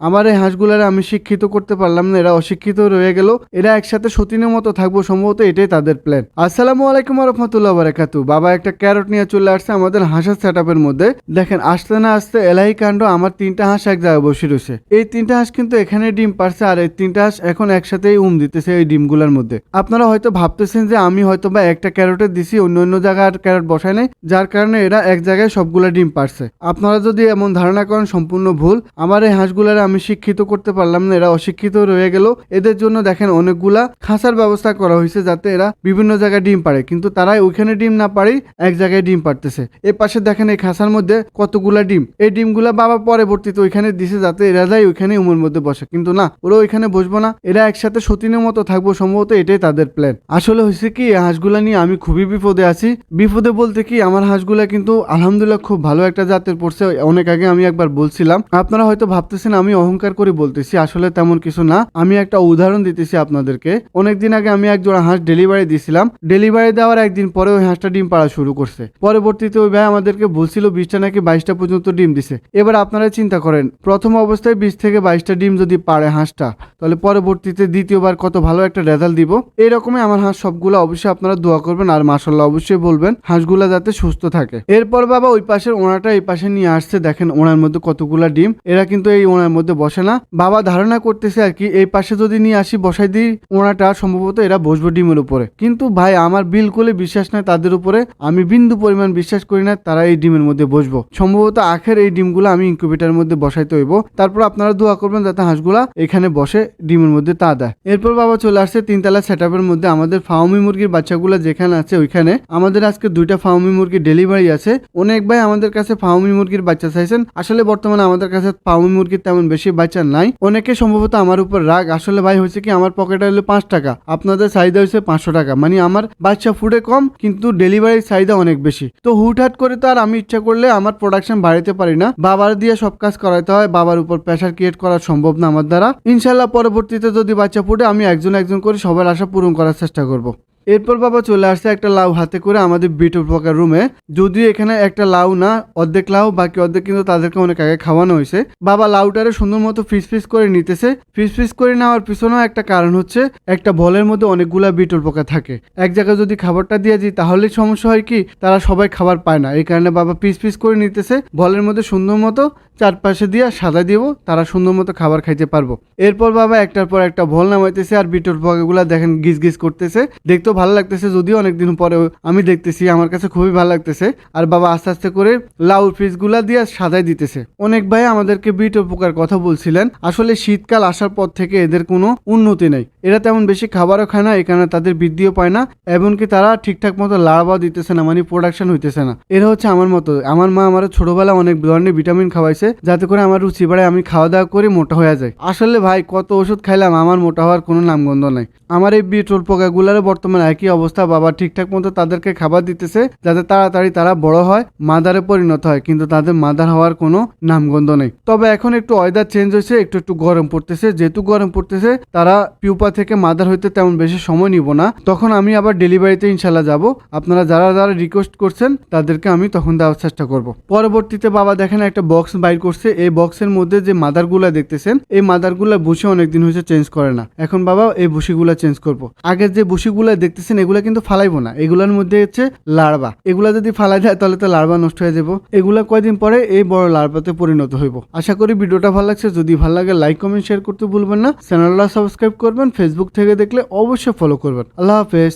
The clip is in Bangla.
আমার এই হাঁসগুলারে আমি শিক্ষিত করতে পারলাম না, এরা অশিক্ষিত রয়ে গেল, এরা একসাথে সতীনের মতো থাকব, সম্ভবত এটাই তাদের প্ল্যান আসসালামু আলাইকুম রহমতুল্লাহ বারাকাতু বাবা একটা ক্যারট নিয়ে চলে আসছে আমাদের হাঁসের সেট মধ্যে। দেখেন, আসতে না আসতে এলাহি কাণ্ড, আমার তিনটা হাঁস এক জায়গায় বসে রয়েছে। এই তিনটা হাঁস কিন্তু এখানে ডিম পারছে, আর এই তিনটা হাঁস এখন একসাথেই উম দিতেছে এই ডিমগুলোর মধ্যে। আপনারা হয়তো ভাবতেছেন যে আমি হয়তো বা একটা ক্যারটে দিছি, অন্য অন্য জায়গায় ক্যারট বসাই নাই, যার কারণে এরা এক জায়গায় সবগুলা ডিম পারছে। আপনারা যদি এমন ধারণা করেন, সম্পূর্ণ ভুল। আমার এই হাঁসগুলারে আমি শিক্ষিত করতে পারলাম না, এরা অশিক্ষিত রয়ে গেল। এদের জন্য দেখেন অনেকগুলা খাঁচার ব্যবস্থা করা হয়েছে যাতে এরা বিভিন্ন জায়গায় ডিম পারে কিন্তু তারাই ওইখানে ডিম না পারেই এক জায়গায় ডিম পারতেছে এ পাশে দেখেন এই খাঁচার মধ্যে কতগুলা ডিম। এই ডিমগুলা বাবা পরবর্তীতে ওইখানে দিছে যাতে এরা যায় ওইখানে উমর মধ্যে বসে। কিন্তু না, ওরা ওইখানে বসবো না। এরা একসাথে সতীনের মতো থাকব, সম্ভবত এটাই তাদের প্ল্যান আসলে হয়েছে কি, এই হাঁসগুলা নিয়ে আমি খুবই বিপদে আছি। বিপদে বলতে কি, আমার হাঁসগুলা কিন্তু আলহামদুলিল্লাহ খুব ভালো একটা জাতের পড়ছে। অনেক আগে আমি একবার বলছিলাম। আপনারা হয়তো ভাবতেছেন আমি অহংকার করে বলতেছি, আসলে তেমন কিছু না। আমি একটা উদাহরণ দিতেছি আপনাদেরকে। অনেকদিন আগে আমি এক জোড়া হাঁস ডেলিভারি দিয়েছিলাম ডেলিভারি দেওয়ার একদিন পরে ওই হাঁসটা ডিম পাড়া শুরু করছে। পরবর্তীতে ওই ভাই আমাদেরকে বলছিল, বিশটা নাকি বাইশটা পর্যন্ত ডিম দিছে। এবার আপনারা চিন্তা করেন, প্রথম অবস্থায় বিশ থেকে বাইশটা ডিম যদি পারে হাঁসটা, তাহলে পরবর্তীতে দ্বিতীয়বার কত ভালো একটা রেজাল্ট দিব। এইরকমই আমার হাঁস সবগুলো অবশ্যই আপনারা দোয়া করবেন আর মাসাল্লাহ অবশ্যই বলবেন, হাঁসগুলা যাতে সুস্থ থাকে। এরপর বাবা ওই পাশের ওনাটা এই পাশে নিয়ে আসছে, দেখেন ওনার মধ্যে কতগুলা ডিম। এরা কিন্তু এই ওনার মধ্যে বসে না। বাবা ধারণা করতেছে আর কি, এই পাশে যদি নিয়ে আসি, বসাই দিই, ওনাটা সম্ভবত এরা বসবো ডিমের উপরে। কিন্তু ভাই, আমার বিলকুলই বিশ্বাস নাই তাদের উপরে। আমি বিন্দু পরিমাণ বিশ্বাস করি না তারা এই ডিমের মধ্যে বসবো। সম্ভবত আখের এই ডিমগুলো আমি ইনকিউবেটার মধ্যে বসাইতে হইব। তারপর আপনারা দোয়া করবেন যাতে হাঁসগুলা এখানে বসে ডিমের মধ্যে তা দেয়। এরপর বাবা চলে আসছে তিনতলা সেট মধ্যে। আমাদের ফাউমি মুরগির বাচ্চাগুলো যেখানে আছে ওইখানে। আমাদের আজকে দুইটা ফাউমি মুরগির ডেলিভারি আছে। অনেক ভাই আমাদের কাছে ফাউমি মুরগির বাচ্চা চাইছেন। আসলে বর্তমানে আমাদের কাছে ফাউমি মুরগির তেমন বেশি বাচ্চা নাই। অনেকে সম্ভবত আমার উপর রাগ। আসলে ভাই, হয়েছে কি, আমার পকেটে হলো পাঁচ টাকা। আপনাদের চাহিদা হয়েছে পাঁচশো টাকা। মানে আমার বাচ্চা ফুডে কম, কিন্তু ডেলিভারির চাহিদা অনেক বেশি। তো হুটহাট করে তো আর আমি ইচ্ছা করলে আমার প্রোডাকশন বাড়াইতে পারি না। বাবার দিয়ে সব কাজ করাইতে হয়। বাবার উপর প্রেশার ক্রিয়েট করা সম্ভব না আমার দ্বারা। ইনশাল্লাহ পরবর্তীতে যদি বাচ্চা ফুটে, আমি একজন একজন করে সবার আশা পূরণ করার চেষ্টা করব। এরপর বাবা চলে আসছে একটা লাউ হাতে করে আমাদের বিটুল পকার রুমে। যদিও এখানে একটা লাউ না, অর্ধেক লাউ, বাকি অর্ধেক কিন্তু তাদেরকে অনেক আগে খাওয়ানো হয়েছে। বাবা লাউটারে সুন্দর মতো ফিস ফিস করে নিতেছে। ফিস ফিস করে নেওয়ার পিছনেও একটা কারণ হচ্ছে, একটা বলের মধ্যে অনেকগুলা বিটল পোকা থাকে। এক জায়গায় যদি খাবারটা দিয়ে দিই তাহলে সমস্যা হয় কি, তারা সবাই খাবার পায় না। এই কারণে বাবা পিস পিস করে নিতেছে, বলের মধ্যে সুন্দর মতো চারপাশে দিয়ে সাদা দিব তারা সুন্দর মতো খাবার খাইতে পারব। এরপর বাবা একটার পর একটা ভল নামাইতেছে আর বিটল পোকাগুলা দেখেন গিজ গিজ করতেছে। দেখতেও ভালো লাগতেছে, যদিও অনেকদিন পরে আমি দেখতেছি, আমার কাছে খুবই ভালো লাগতেছে। আর বাবা আস্তে আস্তে করে লাউ পিসগুলা দিয়ে সাদাই দিতেছে। অনেক ভাই আমাদেরকে বিটল পোকার কথা বলছিলেন, আসলে শীতকাল আসার পর থেকে এদের কোনো উন্নতি নেই। এরা তেমন বেশি খাবারও খায় না এখানে তাদের বৃদ্ধিও পায় না, এমনকি তারা ঠিকঠাক মতো লাড়াবাও দিতেছে না মানে প্রোডাকশন হইতেছে না। এরা হচ্ছে আমার মতো, আমার মা আমার ছোটবেলা অনেক ধরনের ভিটামিন খাওয়াইছে, যাতে করে আমার রুচি বাড়ে আমি খাওয়া দাওয়া করে মোটা হয়ে যায় আসলে ভাই, কত ওষুধ খাইলাম, আমার মোটা হওয়ার কোনো নামগন্ধ নাই। আমার এই বিটল পোকাগুলারও বর্তমানে একই অবস্থা বাবা ঠিকঠাক মতো তাদেরকে খাবার দিতেছে যাতে তাড়াতাড়ি তারা বড় হয়, মাদারে পরিণত হয়, কিন্তু তাদের মাদার হওয়ার কোনো নামগন্ধ নেই। তবে এখন একটু ওয়েদার চেঞ্জ হয়েছে, একটু একটু গরম পড়তেছে, যেহেতু গরম পড়তেছে, তারা পিউপা থেকে মাদার হইতে তেমন বেশি সময় নিব না। তখন আমি আবার ডেলিভারিতে ইনশাল্লাহ যাব। আপনারা যারা যারা রিকোয়েস্ট করছেন, তাদেরকে আমি তখন দেওয়ার চেষ্টা করব। পরবর্তীতে বাবা দেখেন একটা বক্স বাইর করছে। এই বক্সের মধ্যে যে মাদারগুলা দেখতেছেন, এই মাদারগুলা বসে অনেকদিন হয়েছে চেঞ্জ করে না। এখন বাবা এই ভুসিগুলা চেঞ্জ করব। আগের যে ভুসিগুলা দেখতেছেন, এগুলা কিন্তু ফালাইবো না। এগুলার মধ্যে হচ্ছে লার্বা এগুলা যদি ফালাই যায় তাহলে তো লার্বা নষ্ট হয়ে যাব। এগুলা কয়দিন পরে এই বড় লার্বাতে পরিণত হইব। আশা করি ভিডিওটা ভালো লাগছে। যদি ভালো লাগে, লাইক, কমেন্ট, শেয়ার করতে ভুলবেন না। চ্যানেলটা সাবস্ক্রাইব করবেন। ফেসবুক থেকে দেখলে অবশ্যই ফলো করবেন। আল্লাহ হাফেজ।